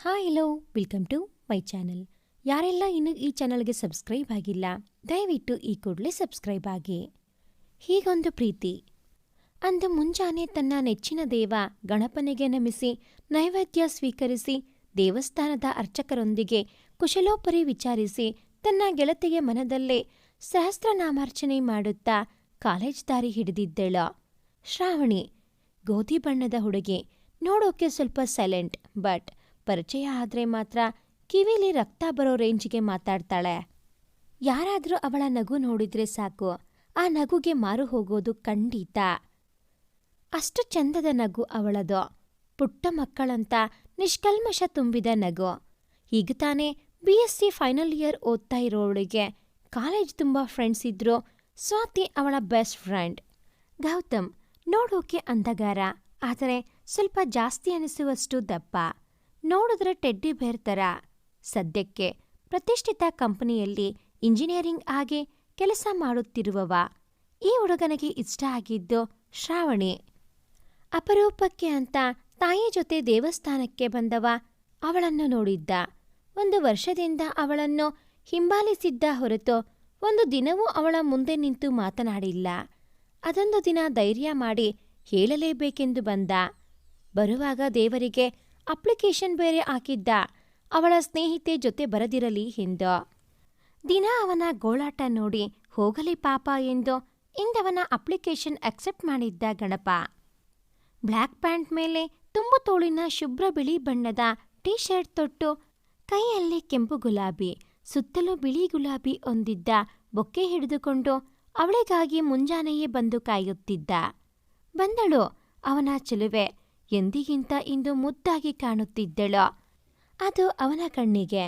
Hi hello welcome to my channel ಯಾರೆಲ್ಲ ಇನ್ನೂ ಈ ಚಾನಲ್ಗೆ ಸಬ್ಸ್ಕ್ರೈಬ್ ಆಗಿಲ್ಲ, ದಯವಿಟ್ಟು ಈ ಕೂಡಲೇ ಸಬ್ಸ್ಕ್ರೈಬ್ ಆಗಿ. ಹೀಗೊಂದು ಪ್ರೀತಿ. ಅಂದು ಮುಂಜಾನೆ ತನ್ನ ನೆಚ್ಚಿನ ದೇವ ಗಣಪನಿಗೆ ನಮಿಸಿ, ನೈವೇದ್ಯ ಸ್ವೀಕರಿಸಿ, ದೇವಸ್ಥಾನದ ಅರ್ಚಕರೊಂದಿಗೆ ಕುಶಲೋಪರಿ ವಿಚಾರಿಸಿ, ತನ್ನ ಗೆಳತಿಗೆ ಮನದಲ್ಲೇ ಸಹಸ್ರನಾಮಾರ್ಚನೆ ಮಾಡುತ್ತಾ ಕಾಲೇಜ್ ದಾರಿ ಹಿಡಿದಿದ್ದಳು. ಶ್ರಾವಣಿ, ಗೋಧಿ ಬಣ್ಣದ ಹುಡುಗಿ, ನೋಡೋಕೆ ಸ್ವಲ್ಪ ಸೈಲೆಂಟ್ ಬಟ್ ಪರಿಚಯ ಆದ್ರೆ ಮಾತ್ರ ಕಿವಿಲಿ ರಕ್ತ ಬರೋ ರೇಂಜ್ಗೆ ಮಾತಾಡ್ತಾಳೆ. ಯಾರಾದರೂ ಅವಳ ನಗು ನೋಡಿದ್ರೆ ಸಾಕು. ಆ ನಗುಗೆ ಮಾರು ಹೋಗೋದು ಖಂಡಿತ. ಅಷ್ಟು ಚಂದದ ನಗು ಅವಳದು. ಪುಟ್ಟ ಮಕ್ಕಳಂತ ನಿಷ್ಕಲ್ಮಶ ತುಂಬಿದ ನಗು. ಈಗ ತಾನೇ B S C final year ಓದ್ತಾ ಇರೋವಳಿಗೆ ಕಾಲೇಜ್ ತುಂಬ ಫ್ರೆಂಡ್ಸ್ ಇದ್ರು ಸ್ವಾತಿ ಅವಳ ಬೆಸ್ಟ್ ಫ್ರೆಂಡ್. ಗೌತಮ್ ನೋಡೋಕೆ ಅಂಧಗಾರ ಆದರೆ ಸ್ವಲ್ಪ ಜಾಸ್ತಿ ಅನಿಸುವಷ್ಟು ದಪ್ಪ. ನೋಡಿದ್ರೆ ಟೆಡ್ಡಿ ಬೇರ್ ಥರ ಸದ್ಯಕ್ಕೆ ಪ್ರತಿಷ್ಠಿತ ಕಂಪನಿಯಲ್ಲಿ ಇಂಜಿನಿಯರಿಂಗ್ ಆಗಿ ಕೆಲಸ ಮಾಡುತ್ತಿರುವವ ಈ ಹುಡುಗನಿಗೆ ಇಷ್ಟ ಆಗಿದ್ದು ಶ್ರಾವಣಿ. ಅಪರೂಪಕ್ಕೆ ಅಂತ ತಾಯಿ ಜೊತೆ ದೇವಸ್ಥಾನಕ್ಕೆ ಬಂದವ ಅವಳನ್ನು ನೋಡಿದ್ದ. ಒಂದು ವರ್ಷದಿಂದ ಅವಳನ್ನು ಹಿಂಬಾಲಿಸಿದ್ದ ಹೊರತು ಒಂದು ದಿನವೂ ಅವಳ ಮುಂದೆ ನಿಂತು ಮಾತನಾಡಿಲ್ಲ. ಅದೊಂದು ದಿನ ಧೈರ್ಯ ಮಾಡಿ ಹೇಳಲೇಬೇಕೆಂದು ಬಂದ. ಬರುವಾಗ ದೇವರಿಗೆ ಅಪ್ಲಿಕೇಶನ್ ಬೇರೆ ಹಾಕಿದ್ದ. ಅವಳ ಸ್ನೇಹಿತೆ ಜೊತೆ ಬರದಿರಲಿ ಎಂದು. ದಿನ ಅವನ ಗೋಳಾಟ ನೋಡಿ ಹೋಗಲಿ ಪಾಪ ಎಂದು ಇಂದವನ ಅಪ್ಲಿಕೇಶನ್ ಅಕ್ಸೆಪ್ಟ್ ಮಾಡಿದ್ದ ಗಣಪ. ಬ್ಲ್ಯಾಕ್ ಪ್ಯಾಂಟ್ ಮೇಲೆ ತುಂಬು ತೋಳಿನ ಶುಭ್ರ ಬಿಳಿ ಬಣ್ಣದ ಟೀ ಶರ್ಟ್ ತೊಟ್ಟು ಕೈಯಲ್ಲಿ ಕೆಂಪು ಗುಲಾಬಿ, ಸುತ್ತಲೂ ಬಿಳಿ ಗುಲಾಬಿ ಹೊಂದಿದ್ದ ಬೊಕ್ಕೆ ಹಿಡಿದುಕೊಂಡು ಅವಳಿಗಾಗಿ ಮುಂಜಾನೆಯೇ ಬಂದು ಕಾಯುತ್ತಿದ್ದ. ಬಂದಳು ಅವನ ಚೆಲುವೆ. ಎಂದಿಗಿಂತ ಇಂದು ಮುದ್ದಾಗಿ ಕಾಣುತ್ತಿದ್ದಳು. ಅದು ಅವನ ಕಣ್ಣಿಗೆ.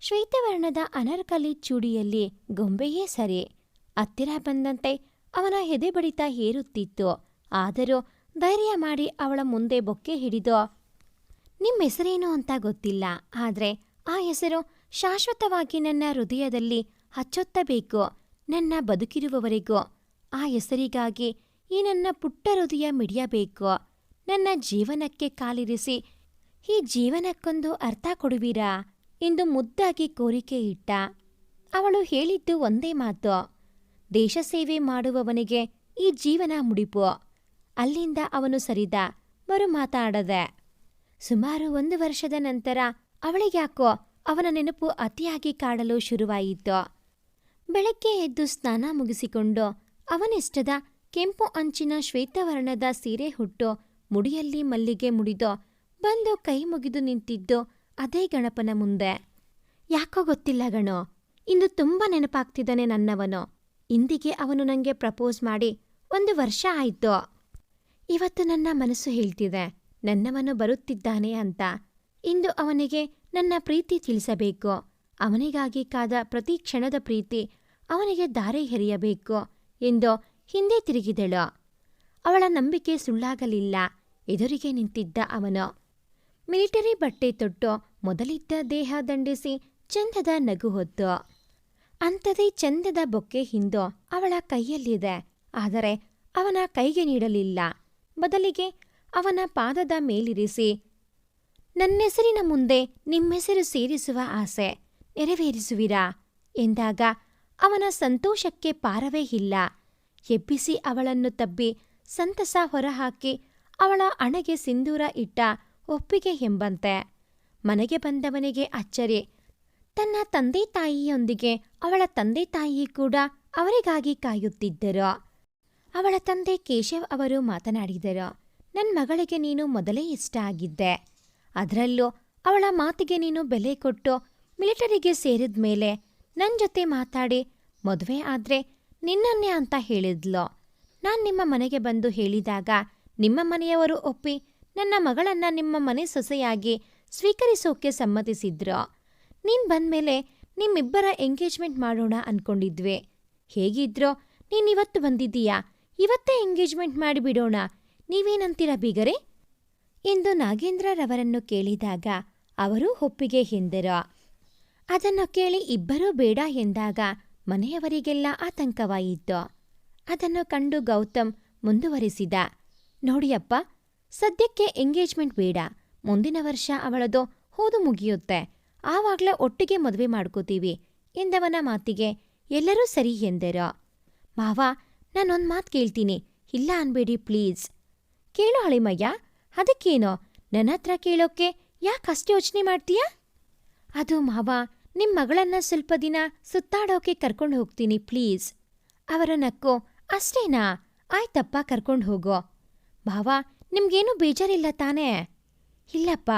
ಶ್ವೇತವರ್ಣದ ಅನರ್ಕಲಿ ಚೂಡಿಯಲ್ಲಿ ಗೊಂಬೆಯೇ ಸರಿ. ಹತ್ತಿರ ಬಂದಂತೆ ಅವನ ಎದೆ ಬಡಿತ ಏರುತ್ತಿತ್ತು ಆದರೂ ಧೈರ್ಯ ಮಾಡಿ ಅವಳ ಮುಂದೆ ಬೊಕ್ಕೆ ಹಿಡಿದು, ನಿಮ್ಮ ಹೆಸರೇನು ಅಂತ ಗೊತ್ತಿಲ್ಲ. ಆದರೆ ಆ ಹೆಸರು ಶಾಶ್ವತವಾಗಿ ನನ್ನ ಹೃದಯದಲ್ಲಿ ಹಚ್ಚೊತ್ತಬೇಕು, ನನ್ನ ಬದುಕಿರುವವರೆಗೂ. ಆ ಹೆಸರಿಗಾಗಿ ಈ ನನ್ನ ಪುಟ್ಟ ಹೃದಯ ಮಿಡಿಯಬೇಕು. ನನ್ನ ಜೀವನಕ್ಕೆ ಕಾಲಿರಿಸಿ, ಈ ಜೀವನಕ್ಕೊಂದು ಅರ್ಥ ಕೊಡುವಿರಾ? ಎಂದು ಮುದ್ದಾಗಿ ಕೋರಿಕೆ ಇಟ್ಟ. ಅವಳು ಹೇಳಿದ್ದು ಒಂದೇ ಮಾತು, ದೇಶ ಸೇವೆ ಮಾಡುವವನಿಗೆ ಈ ಜೀವನ ಮುಡಿಪು. ಅಲ್ಲಿಂದ ಅವನು ಸರಿದ, ಮರು ಮಾತಾಡದೆ. ಸುಮಾರು ಒಂದು ವರ್ಷದ ನಂತರ ಅವಳಿಗ್ಯಾಕೋ, ಅವನ ನೆನಪು ಅತಿಯಾಗಿ ಕಾಡಲು ಶುರುವಾಯಿತು. ಬೆಳಗ್ಗೆ ಎದ್ದು ಸ್ನಾನ ಮುಗಿಸಿಕೊಂಡು ಅವನಿಷ್ಟದ ಕೆಂಪು ಅಂಚಿನ ಶ್ವೇತವರ್ಣದ ಸೀರೆ ಹುಟ್ಟು ಮುಡಿಯಲ್ಲಿ ಮಲ್ಲಿಗೆ ಮುಡಿದು ಬಂದು ಕೈ ಮುಗಿದು ನಿಂತಿದ್ದು ಅದೇ ಗಣಪನ ಮುಂದೆ. ಯಾಕೋ ಗೊತ್ತಿಲ್ಲ ಗಣೋ, ಇಂದು ತುಂಬ ನೆನಪಾಗ್ತಿದ್ದಾನೆ ನನ್ನವನು. ಇಂದಿಗೆ ಅವನು ನನಗೆ ಪ್ರಪೋಸ್ ಮಾಡಿ ಒಂದು ವರ್ಷ ಆಯ್ತು. ಇವತ್ತು ನನ್ನ ಮನಸ್ಸು ಹೇಳ್ತಿದೆ, ನನ್ನವನು ಬರುತ್ತಿದ್ದಾನೆ ಅಂತ. ಇಂದು ಅವನಿಗೆ ನನ್ನ ಪ್ರೀತಿ ತಿಳಿಸಬೇಕು. ಅವನಿಗಾಗಿ ಕಾದ ಪ್ರತಿ ಕ್ಷಣದ ಪ್ರೀತಿ ಅವನಿಗೆ ದಾರಿ ಹೆರಿಯಬೇಕು ಎಂದು ಹಿಂದೆ ತಿರುಗಿದಳು. ಅವಳ ನಂಬಿಕೆ ಸುಳ್ಳಾಗಲಿಲ್ಲ. ಎದುರಿಗೆ ನಿಂತಿದ್ದ ಅವನು. ಮಿಲಿಟರಿ ಬಟ್ಟೆ ತೊಟ್ಟು ಮೊದಲಿದ್ದ ದೇಹ ದಂಡಿಸಿ ಚಂದದ ನಗು ಹೊತ್ತು. ಅಂಥದೇ ಚಂದದ ಬೊಕ್ಕೆ ಹಿಂದು ಅವಳ ಕೈಯಲ್ಲಿದೆ. ಆದರೆ ಅವನ ಕೈಗೆ ನೀಡಲಿಲ್ಲ. ಬದಲಿಗೆ ಅವನ ಪಾದದ ಮೇಲಿರಿಸಿ, ನನ್ನೆಸರಿನ ಮುಂದೆ ನಿಮ್ಮೆಸರು ಸೇರಿಸುವ ಆಸೆ ನೆರವೇರಿಸುವಿರಾ? ಎಂದಾಗ ಅವನ ಸಂತೋಷಕ್ಕೆ ಪಾರವೇ ಇಲ್ಲ. ಎಬ್ಬಿಸಿ ಅವಳನ್ನು ತಬ್ಬಿ ಸಂತಸ ಹೊರಹಾಕಿ ಅವಳ ಅಣಗೆ ಸಿಂಧೂರ ಇಟ್ಟ ಒಪ್ಪಿಗೆ ಎಂಬಂತೆ. ಮನೆಗೆ ಬಂದವನಿಗೆ ಅಚ್ಚರಿ. ತನ್ನ ತಂದೆ ತಾಯಿಯೊಂದಿಗೆ ಅವಳ ತಂದೆ ತಾಯಿ ಕೂಡ ಅವರಿಗಾಗಿ ಕಾಯುತ್ತಿದ್ದರು. ಅವಳ ತಂದೆ ಕೇಶವ್ ಅವರು ಮಾತನಾಡಿದರು ನನ್ನ ಮಗಳಿಗೆ ನೀನು ಮೊದಲೇ ಇಷ್ಟ ಆಗಿದ್ದೆ. ಅದರಲ್ಲೂ ಅವಳ ಮಾತಿಗೆ ನೀನು ಬೆಲೆ ಕೊಟ್ಟು ಮಿಲಿಟರಿಗೆ ಸೇರಿದ ಮೇಲೆ ನನ್ನ ಜೊತೆ ಮಾತಾಡಿ ಮದುವೆ ಆದ್ರೆ ನಿನ್ನನ್ನೇ ಅಂತ ಹೇಳಿದ್ಲು. ನಾನು ನಿಮ್ಮ ಮನೆಗೆ ಬಂದು ಹೇಳಿದಾಗ ನಿಮ್ಮ ಮನೆಯವರು ಒಪ್ಪಿ ನನ್ನ ಮಗಳನ್ನ ನಿಮ್ಮ ಮನೆ ಸೊಸೆಯಾಗಿ ಸ್ವೀಕರಿಸೋಕೆ ಸಮ್ಮತಿಸಿದ್ರು? ನೀನ್ ಬಂದ್ಮೇಲೆ ನಿಮ್ಮಿಬ್ಬರ ಎಂಗೇಜ್ಮೆಂಟ್ ಮಾಡೋಣ ಅನ್ಕೊಂಡಿದ್ವಿ. ಹೇಗಿದ್ರೋ ನೀನಿವತ್ತು ಬಂದಿದ್ದೀಯಾ? ಇವತ್ತೇ ಎಂಗೇಜ್ಮೆಂಟ್ ಮಾಡಿಬಿಡೋಣ. ನೀವೇನಂತೀರ ಬೀಗರೆ? ಎಂದು ನಾಗೇಂದ್ರರವರನ್ನು ಕೇಳಿದಾಗ ಅವರು ಒಪ್ಪಿಗೆ ಎಂದರು ಅದನ್ನು ಕೇಳಿ ಇಬ್ಬರೂ ಬೇಡ ಎಂದಾಗ ಮನೆಯವರಿಗೆಲ್ಲ ಆತಂಕವಾಯಿತು. ಅದನ್ನು ಕಂಡು ಗೌತಮ್ ಮುಂದುವರಿಸಿದ. ನೋಡಿಯಪ್ಪ ಸದ್ಯಕ್ಕೆ ಎಂಗೇಜ್ಮೆಂಟ್ ಬೇಡ. ಮುಂದಿನ ವರ್ಷ ಅವಳದು ಹೋದು ಮುಗಿಯುತ್ತೆ. ಆವಾಗಲೇ ಒಟ್ಟಿಗೆ ಮದುವೆ ಮಾಡ್ಕೋತೀವಿ. ಎಂದವನ ಮಾತಿಗೆ ಎಲ್ಲರೂ ಸರಿ ಎಂದರು. ಮಾವ, ನಾನೊಂದು ಮಾತು ಕೇಳ್ತೀನಿ. ಇಲ್ಲ ಅನ್ಬೇಡಿ ಪ್ಲೀಸ್. ಕೇಳು ಹಳಿಮಯ್ಯ ಅದಕ್ಕೇನೋ? ನನ್ನ ಹತ್ರ ಕೇಳೋಕ್ಕೆ ಅಷ್ಟು ಯೋಚನೆ ಮಾಡ್ತೀಯಾ? ಅದು ಮಾವ, ನಿಮ್ ಮಗಳನ್ನ ಸ್ವಲ್ಪ ದಿನ ಸುತ್ತಾಡೋಕೆ ಕರ್ಕೊಂಡು ಹೋಗ್ತೀನಿ ಪ್ಲೀಸ್. ಅವರ ನಕ್ಕು ಅಷ್ಟೇನಾ? ಆಯ್ತಪ್ಪ ಕರ್ಕೊಂಡು ಹೋಗೋ. ಭಾವ, ನಿಮ್ಗೇನು ಬೇಜಾರಿಲ್ಲ ತಾನೇ? ಇಲ್ಲಪ್ಪ,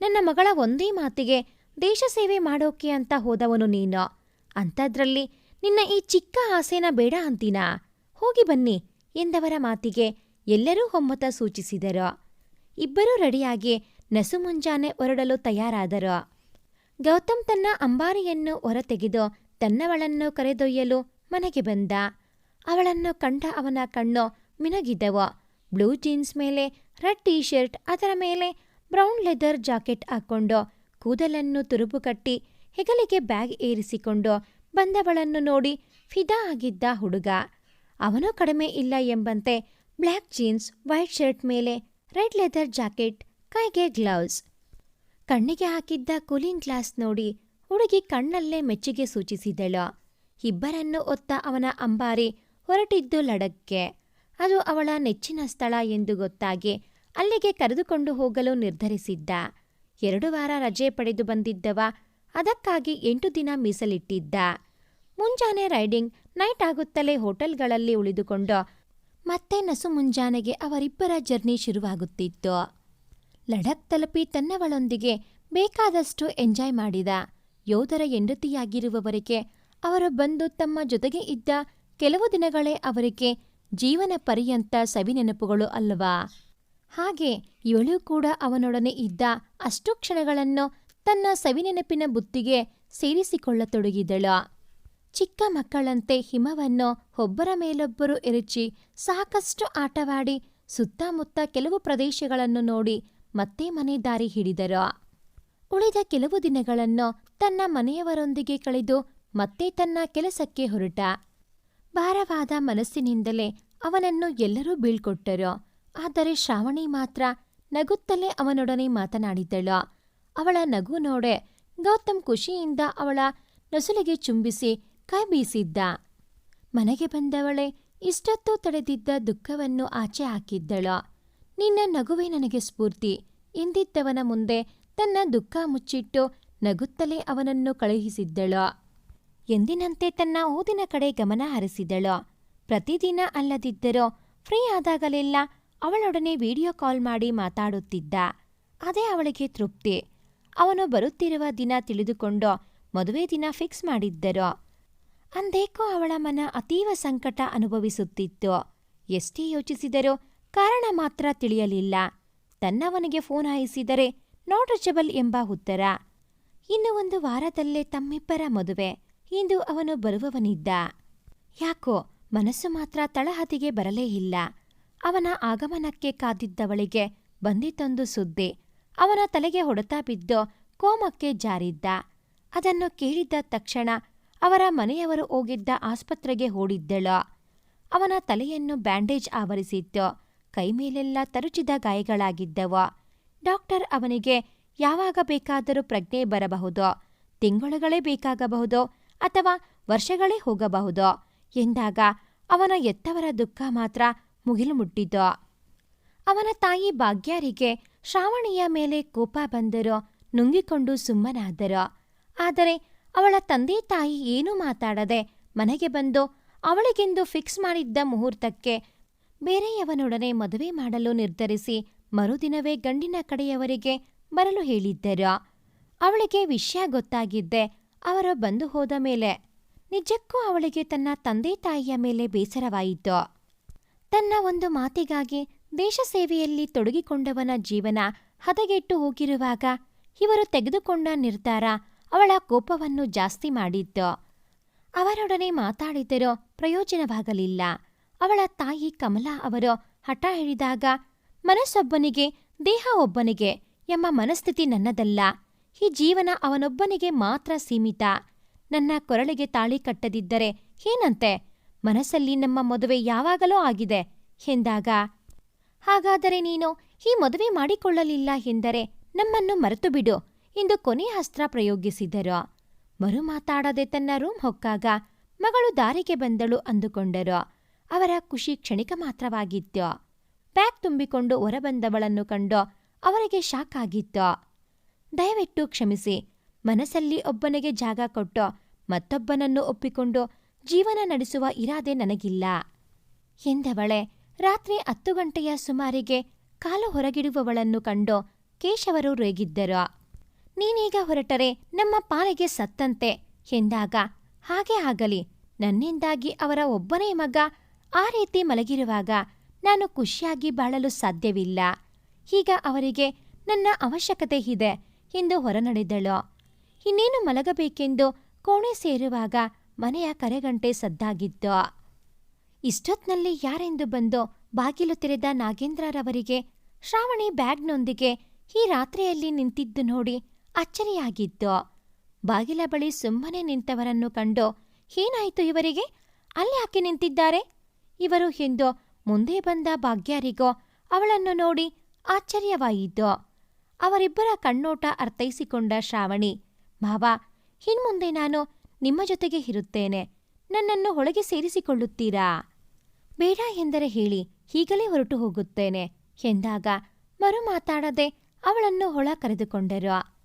ನನ್ನ ಮಗಳ ಒಂದೇ ಮಾತಿಗೆ ದೇಶ ಸೇವೆ ಮಾಡೋಕೆ ಅಂತ ಹೋದವನು ನೀನು. ಅಂಥದ್ರಲ್ಲಿ ನಿನ್ನ ಈ ಚಿಕ್ಕ ಆಸೆನ ಬೇಡ ಅಂತೀನಾ? ಹೋಗಿ ಬನ್ನಿ, ಎಂದವರ ಮಾತಿಗೆ ಎಲ್ಲರೂ ಒಮ್ಮತ ಸೂಚಿಸಿದರು. ಇಬ್ಬರೂ ರೆಡಿಯಾಗಿ ನಸು ಮುಂಜಾನೆ ಹೊರಡಲು ತಯಾರಾದರು. ಗೌತಮ್ ತನ್ನ ಅಂಬಾರಿಯನ್ನು ಹೊರತೆಗೆದು ತನ್ನವಳನ್ನು ಕರೆದೊಯ್ಯಲು ಮನೆಗೆ ಬಂದ. ಅವಳನ್ನು ಕಂಡ ಅವನ ಕಣ್ಣು ಮಿನಗಿದ್ದವು ಬ್ಲೂ ಜೀನ್ಸ್ ಮೇಲೆ, ರೆಡ್ ಟೀ ಶರ್ಟ್ ಅದರ ಮೇಲೆ ಬ್ರೌನ್ ಲೆದರ್ ಜಾಕೆಟ್ ಹಾಕ್ಕೊಂಡು ಕೂದಲನ್ನು ತುರುಪು ಕಟ್ಟಿ ಹೆಗಲಿಗೆ ಬ್ಯಾಗ್ ಏರಿಸಿಕೊಂಡು ಬಂದವಳನ್ನು ನೋಡಿ ಫಿದಾ ಆಗಿದ್ದ ಹುಡುಗ. ಅವನು ಕಡಿಮೆ ಇಲ್ಲ ಎಂಬಂತೆ ಬ್ಲ್ಯಾಕ್ ಜೀನ್ಸ್, ವೈಟ್ ಶರ್ಟ್ ಮೇಲೆ ರೆಡ್ ಲೆದರ್ ಜಾಕೆಟ್, ಕೈಗೆ ಗ್ಲೌಸ್. ಕಣ್ಣಿಗೆ ಹಾಕಿದ್ದ ಕೂಲಿಂಗ್ ಗ್ಲಾಸ್ ನೋಡಿ ಹುಡುಗಿ ಕಣ್ಣಲ್ಲೇ ಮೆಚ್ಚುಗೆ ಸೂಚಿಸಿದಳು. ಇಬ್ಬರನ್ನು ಒತ್ತ ಅವನ ಅಂಬಾರಿ ಹೊರಟಿದ್ದು ಲಡಕ್ಕೆ. ಅದು ಅವಳ ನೆಚ್ಚಿನ ಸ್ಥಳ ಎಂದು ಗೊತ್ತಾಗಿ ಅಲ್ಲಿಗೆ ಕರೆದುಕೊಂಡು ಹೋಗಲು ನಿರ್ಧರಿಸಿದ್ದ. ಎರಡು ವಾರ ರಜೆ ಪಡೆದು ಬಂದಿದ್ದವ, ಅದಕ್ಕಾಗಿ ಎಂಟು ದಿನ ಮೀಸಲಿಟ್ಟಿದ್ದ. ಮುಂಜಾನೆ ರೈಡಿಂಗ್, ನೈಟ್ ಆಗುತ್ತಲೇ ಹೋಟೆಲ್ಗಳಲ್ಲಿ ಉಳಿದುಕೊಂಡು ಮತ್ತೆ ನಸು ಮುಂಜಾನೆಗೆ ಅವರಿಬ್ಬರ ಜರ್ನಿ ಶುರುವಾಗುತ್ತಿತ್ತು. ಲಡಕ್ ತಲುಪಿ ತನ್ನವಳೊಂದಿಗೆ ಬೇಕಾದಷ್ಟು ಎಂಜಾಯ್ ಮಾಡಿದ. ಯೋಧರ ಹೆಂಡತಿಯಾಗಿರುವವರಿಗೆ ಅವರು ಬಂದು ತಮ್ಮ ಜೊತೆಗೆ ಇದ್ದ ಕೆಲವು ದಿನಗಳೇ ಅವರಿಗೆ ಜೀವನ ಪರ್ಯಂತ ಸವಿನೆನಪುಗಳು ಅಲ್ಲವಾ ಹಾಗೆ ಇವಳು ಕೂಡ ಅವನೊಡನೆ ಇದ್ದ ಅಷ್ಟು ಕ್ಷಣಗಳನ್ನು ತನ್ನ ಸವಿನೆನಪಿನ ಬುತ್ತಿಗೆ ಸೇರಿಸಿಕೊಳ್ಳತೊಡಗಿದಳು. ಚಿಕ್ಕ ಮಕ್ಕಳಂತೆ ಹಿಮವನ್ನು ಒಬ್ಬರ ಮೇಲೊಬ್ಬರು ಎರಚಿ ಸಾಕಷ್ಟು ಆಟವಾಡಿ ಸುತ್ತಮುತ್ತ ಕೆಲವು ಪ್ರದೇಶಗಳನ್ನು ನೋಡಿ ಮತ್ತೆ ಮನೆ ದಾರಿ ಹಿಡಿದರು. ಉಳಿದ ಕೆಲವು ದಿನಗಳನ್ನು ತನ್ನ ಮನೆಯವರೊಂದಿಗೆ ಕಳೆದು ಮತ್ತೆ ತನ್ನ ಕೆಲಸಕ್ಕೆ ಹೊರಟ. ಭಾರವಾದ ಮನಸ್ಸಿನಿಂದಲೇ ಅವನನ್ನು ಎಲ್ಲರೂ ಬೀಳ್ಕೊಟ್ಟರು. ಆದರೆ ಶ್ರಾವಣಿ ಮಾತ್ರ ನಗುತ್ತಲೇ ಅವನೊಡನೆ ಮಾತನಾಡಿದ್ದಳು ಅವಳ ನಗು ನೋಡೆ ಗೌತಮ್ ಖುಷಿಯಿಂದ ಅವಳ ನೊಸಲಿಗೆ ಚುಂಬಿಸಿ ಕೈ ಬೀಸಿದ್ದ. ಮನೆಗೆ ಬಂದವಳೆ ಇಷ್ಟೊತ್ತು ತಡೆದಿದ್ದ ದುಃಖವನ್ನು ಆಚೆ ಹಾಕಿದ್ದಳು. ನಿನ್ನ ನಗುವೇ ನನಗೆ ಸ್ಫೂರ್ತಿ. ಎಂದಿದ್ದವನ ಮುಂದೆ ತನ್ನ ದುಃಖ ಮುಚ್ಚಿಟ್ಟು ನಗುತ್ತಲೇ ಅವನನ್ನು ಕಳುಹಿಸಿದ್ದಳು. ಎಂದಿನಂತೆ ತನ್ನ ಓದಿನ ಕಡೆ ಗಮನ ಹರಿಸಿದಳು. ಪ್ರತಿದಿನ ಅಲ್ಲದಿದ್ದರೂ ಫ್ರೀ ಆದಾಗಲೆಲ್ಲ ಅವಳೊಡನೆ ವಿಡಿಯೋ ಕಾಲ್ ಮಾಡಿ ಮಾತಾಡುತ್ತಿದ್ದ. ಅದೇ ಅವಳಿಗೆ ತೃಪ್ತಿ. ಅವನು ಬರುತ್ತಿರುವ ದಿನ ತಿಳಿದುಕೊಂಡು ಮದುವೆ ದಿನ ಫಿಕ್ಸ್ ಮಾಡಿದ್ದರು. ಅಂದೇಕೋ ಅವಳ ಮನ ಅತೀವ ಸಂಕಟ ಅನುಭವಿಸುತ್ತಿತ್ತು. ಎಷ್ಟೇ ಯೋಚಿಸಿದರೂ ಕಾರಣ ಮಾತ್ರ ತಿಳಿಯಲಿಲ್ಲ. ತನ್ನವನಿಗೆ ಫೋನ್ ಹಾಯಿಸಿದರೆ ನಾಟ್ ರೀಚಬಲ್ ಎಂಬ ಉತ್ತರ. ಇನ್ನು ಒಂದು ವಾರದಲ್ಲೇ ತಮ್ಮಿಬ್ಬರ ಮದುವೆ. ಇಂದು ಅವನು ಬರುವವನಿದ್ದ. ಯಾಕೋ ಮನಸ್ಸು ಮಾತ್ರ ತಳಹದಿಗೆ ಬರಲೇ ಇಲ್ಲ. ಅವನ ಆಗಮನಕ್ಕೆ ಕಾದಿದ್ದವಳಿಗೆ ಬಂದಿತೊಂದು ಸುದ್ದಿ. ಅವನ ತಲೆಗೆ ಹೊಡೆತಾ ಬಿದ್ದು ಕೋಮಕ್ಕೆ ಜಾರಿದ್ದ. ಅದನ್ನು ಕೇಳಿದ್ದ ತಕ್ಷಣ ಅವರ ಮನೆಯವರು ಹೋಗಿದ್ದ ಆಸ್ಪತ್ರೆಗೆ ಓಡಿದ್ದಳು. ಅವನ ತಲೆಯನ್ನು ಬ್ಯಾಂಡೇಜ್ ಆವರಿಸಿತ್ತು. ಕೈಮೇಲೆಲ್ಲ ತರುಚಿದ ಗಾಯಗಳಾಗಿದ್ದವು. ಡಾಕ್ಟರ್ ಅವನಿಗೆ ಯಾವಾಗ ಬೇಕಾದರೂ ಪ್ರಜ್ಞೆ ಬರಬಹುದು. ತಿಂಗಳುಗಳೇ ಬೇಕಾಗಬಹುದು. ಅಥವಾ ವರ್ಷಗಳೇ ಹೋಗಬಹುದು. ಎಂದಾಗ ಅವನ ಎತ್ತವರ ದುಃಖ ಮಾತ್ರ ಮುಗಿಲು ಮುಟ್ಟಿತು ಅವನ ತಾಯಿ ಭಾಗ್ಯರಿಗೆ ಶ್ರಾವಣಿಯ ಮೇಲೆ ಕೋಪ ಬಂದರು ನುಂಗಿಕೊಂಡು ಸುಮ್ಮನಾದರು. ಆದರೆ ಅವಳ ತಂದೆ ತಾಯಿ ಏನೂ ಮಾತಾಡದೆ ಮನೆಗೆ ಬಂದು ಅವಳಿಗೆಂದು ಫಿಕ್ಸ್ ಮಾಡಿದ್ದ ಮುಹೂರ್ತಕ್ಕೆ ಬೇರೆಯವನೊಡನೆ ಮದುವೆ ಮಾಡಲು ನಿರ್ಧರಿಸಿ ಮರುದಿನವೇ ಗಂಡಿನ ಕಡೆಯವರಿಗೆ ಬರಲು ಹೇಳಿದ್ದರು. ಅವಳಿಗೆ ವಿಷಯ ಗೊತ್ತಾಗಿದ್ದೆ ಅವರು ಬಂದು ಹೋದ ಮೇಲೆ ನಿಜಕ್ಕೂ ಅವಳಿಗೆ ತನ್ನ ತಂದೆ ತಾಯಿಯ ಮೇಲೆ ಬೇಸರವಾಯಿತು. ತನ್ನ ಒಂದು ಮಾತಿಗಾಗಿ ದೇಶ ಸೇವೆಯಲ್ಲಿ ತೊಡಗಿಕೊಂಡವನ ಜೀವನ ಹದಗೆಟ್ಟು ಹೋಗಿರುವಾಗ ಇವರು ತೆಗೆದುಕೊಂಡ ನಿರ್ಧಾರ ಅವಳ ಕೋಪವನ್ನು ಜಾಸ್ತಿ ಮಾಡಿತ್ತು. ಅವರೊಡನೆ ಮಾತಾಡಿದರೂ ಪ್ರಯೋಜನವಾಗಲಿಲ್ಲ. ಅವಳ ತಾಯಿ ಕಮಲಾ ಅವರು ಹಠ ಹಿಡಿದಾಗ ಮನಸ್ಸೊಬ್ಬನಿಗೆ, ದೇಹ ಒಬ್ಬನಿಗೆ ಎಂಬ ಮನಸ್ಥಿತಿ ನನ್ನದಲ್ಲ. ಈ ಜೀವನ ಅವನೊಬ್ಬನಿಗೆ ಮಾತ್ರ ಸೀಮಿತ. ನನ್ನ ಕೊರಳಿಗೆ ತಾಳಿ ಕಟ್ಟದಿದ್ದರೆ ಏನಂತೆ? ಮನಸ್ಸಲ್ಲಿ ನಮ್ಮ ಮದುವೆ ಯಾವಾಗಲೋ ಆಗಿದೆ ಎಂದಾಗ, ಹಾಗಾದರೆ ನೀನು ಈ ಮದುವೆ ಮಾಡಿಕೊಳ್ಳಲಿಲ್ಲ ಎಂದರೆ ನಮ್ಮನ್ನು ಮರೆತು ಬಿಡು ಎಂದು ಕೊನೆಯ ಅಸ್ತ್ರ ಪ್ರಯೋಗಿಸಿದರು. ಮರು ಮಾತಾಡದೆ ತನ್ನ ರೂಮ್ ಹೊಕ್ಕಾಗ ಮಗಳು ದಾರಿಗೆ ಬಂದಳು ಅಂದುಕೊಂಡರು. ಅವರ ಖುಷಿ ಕ್ಷಣಿಕ ಮಾತ್ರವಾಗಿತ್ತು. ಬ್ಯಾಗ್ ತುಂಬಿಕೊಂಡು ಹೊರಬಂದವಳನ್ನು ಕಂಡು ಅವರಿಗೆ ಶಾಕ್ ಆಗಿತ್ತು. ದಯವಿಟ್ಟು ಕ್ಷಮಿಸಿ. ಮನಸ್ಸಲ್ಲಿ ಒಬ್ಬನಿಗೆ ಜಾಗ ಕೊಟ್ಟು, ಮತ್ತೊಬ್ಬನನ್ನು ಒಪ್ಪಿಕೊಂಡು ಜೀವನ ನಡೆಸುವ ಇರಾದೆ ನನಗಿಲ್ಲ. ಎಂದವಳೆ, ರಾತ್ರಿ ಹತ್ತು ಗಂಟೆಯ ಸುಮಾರಿಗೆ ಕಾಲು ಹೊರಗಿಡುವವಳನ್ನು ಕಂಡು ಕೇಶವರು ರೇಗಿದ್ದರು. ನೀನೀಗ ಹೊರಟರೆ, ನಮ್ಮ ಪಾಲಿಗೆ ಸತ್ತಂತೆ ಎಂದಾಗ, ಹಾಗೆ ಆಗಲಿ, ನನ್ನಿಂದಾಗಿ ಅವರ ಒಬ್ಬನೇ ಮಗ ಆ ರೀತಿ ಮಲಗಿರುವಾಗ ನಾನು ಖುಷಿಯಾಗಿ ಬಾಳಲು ಸಾಧ್ಯವಿಲ್ಲ. ಈಗ ಅವರಿಗೆ ನನ್ನ ಅವಶ್ಯಕತೆ ಇದೆ. ಎಂದು ಹೊರನಡೆದಳು. ಇನ್ನೇನು ಮಲಗಬೇಕೆಂದು ಕೋಣೆ ಸೇರುವಾಗ ಮನೆಯ ಕರೆಗಂಟೆ ಸದ್ದಾಗಿತ್ತು. ಇಷ್ಟೊತ್ನಲ್ಲಿ ಯಾರೆಂದು ಬಂದು ಬಾಗಿಲು ತೆರೆದ ನಾಗೇಂದ್ರರವರಿಗೆ ಶ್ರಾವಣಿ ಬ್ಯಾಗ್ನೊಂದಿಗೆ ಈ ರಾತ್ರಿಯಲ್ಲಿ ನಿಂತಿದ್ದು ನೋಡಿ ಅಚ್ಚರಿಯಾಗಿತ್ತು. ಬಾಗಿಲ ಬಳಿ ಸುಮ್ಮನೆ ನಿಂತವರನ್ನು ಕಂಡು ಏನಾಯಿತು ಇವರಿಗೆ? ಅಲ್ಲಿ ಯಾಕೆ ನಿಂತಿದ್ದಾರೆ? ಇವರು ಎಂದು ಮುಂದೆ ಬಂದ ಭಾಗ್ಯಾರಿಗೋ ಅವಳನ್ನು ನೋಡಿ ಆಶ್ಚರ್ಯವಾಯಿತು. ಅವರಿಬ್ಬರ ಕಣ್ಣೋಟ ಅರ್ಥೈಸಿಕೊಂಡ ಶ್ರಾವಣಿ, ಮಾವ ಇನ್ಮುಂದೆ ನಾನು ನಿಮ್ಮ ಜೊತೆಗೆ ಇರುತ್ತೇನೆ. ನನ್ನನ್ನು ಒಳಗೆ ಸೇರಿಸಿಕೊಳ್ಳುತ್ತೀರಾ? ಬೇಡ ಎಂದರೆ ಹೇಳಿ, ಈಗಲೇ ಹೊರಟು ಹೋಗುತ್ತೇನೆ. ಎಂದಾಗ ಮರು ಮಾತಾಡದೆ ಅವಳನ್ನು ಹೊಳ ಕರೆದುಕೊಂಡರು.